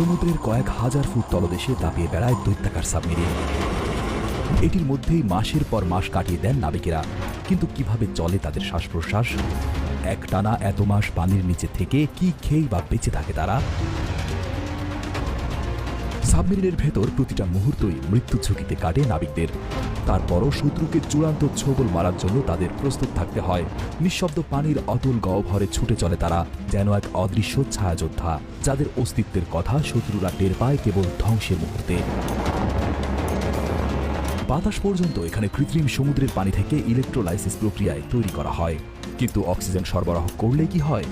সমুদ্রের কয়েক হাজার ফুট তলদেশে দাপিয়ে বেড়ায় দৈত্যাকার সাবমেরিন। এটির মধ্যেই মাসের পর মাস কাটিয়ে দেন নাবিকেরা। কিন্তু কীভাবে চলে তাদের শ্বাস প্রশ্বাস এক টানা এত মাস পানির নিচে থেকে কি খেয়ে বা বেঁচে থাকে তারা? সাবমেরিনের ভেতর প্রতিটা মুহূর্তই মৃত্যু ঝুঁকিতে কাটে নাবিকদের। তারপরও শত্রুকে চূড়ান্ত ছোবল মারার জন্য তাদের প্রস্তুত থাকতে হয়। নিঃশব্দ পানির অতুল গহ্বরে ছুটে চলে তারা, যেন এক অদৃশ্য ছায়াযোদ্ধা, যাদের অস্তিত্বের কথা শত্রুরা টের পায় কেবল ধ্বংসের মুহূর্তে। বাতাস পর্যন্ত এখানে কৃত্রিম সমুদ্রের পানি থেকে ইলেকট্রোলাইসিস প্রক্রিয়ায় তৈরি করা হয়। কিন্তু অক্সিজেন সরবরাহ করলে কি হয়?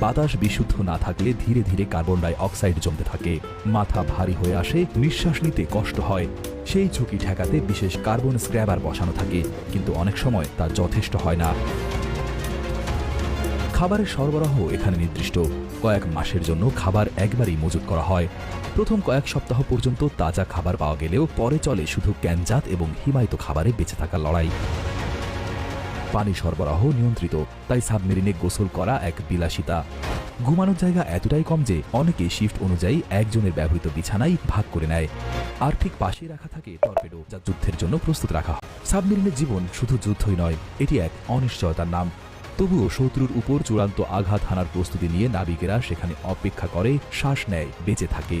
বাতাস বিশুদ্ধ না থাকলে ধীরে ধীরে কার্বন ডাই অক্সাইড জমতে থাকে। মাথা ভারী হয়ে আসে, নিঃশ্বাস নিতে কষ্ট হয়। সেই ঝুঁকি ঠেকাতে বিশেষ কার্বন স্ক্র্যাবার বসানো থাকে, কিন্তু অনেক সময় তা যথেষ্ট হয় না। খাবারের সরবরাহ এখানে নির্দিষ্ট। কয়েক মাসের জন্য খাবার একবারই মজুত করা হয়। প্রথম কয়েক সপ্তাহ পর্যন্ত তাজা খাবার পাওয়া গেলেও পরে চলে শুধু ক্যানজাত এবং হিমায়িত খাবারে বেঁচে থাকার লড়াই। পানি সরবরাহ নিয়ন্ত্রিত, তাই সাবমেরিনে গোসল করা এক বিলাসিতা। ঘুমানোর জায়গা এতটাই কম যে অনেকে শিফট অনুযায়ী একজনের ব্যবহৃত বিছানাই ভাগ করে নেয়। আর ঠিক পাশেই রাখা থাকে টর্পেডো, যা যুদ্ধের জন্য প্রস্তুত রাখা সাবমেরিনের জীবন শুধু যুদ্ধই নয়, এটি এক অনিশ্চয়তার নাম। তবুও শত্রুর উপর চূড়ান্ত আঘাত হানার প্রস্তুতি নিয়ে নাবিকেরা সেখানে অপেক্ষা করে, শ্বাস নেয়, বেঁচে থাকে।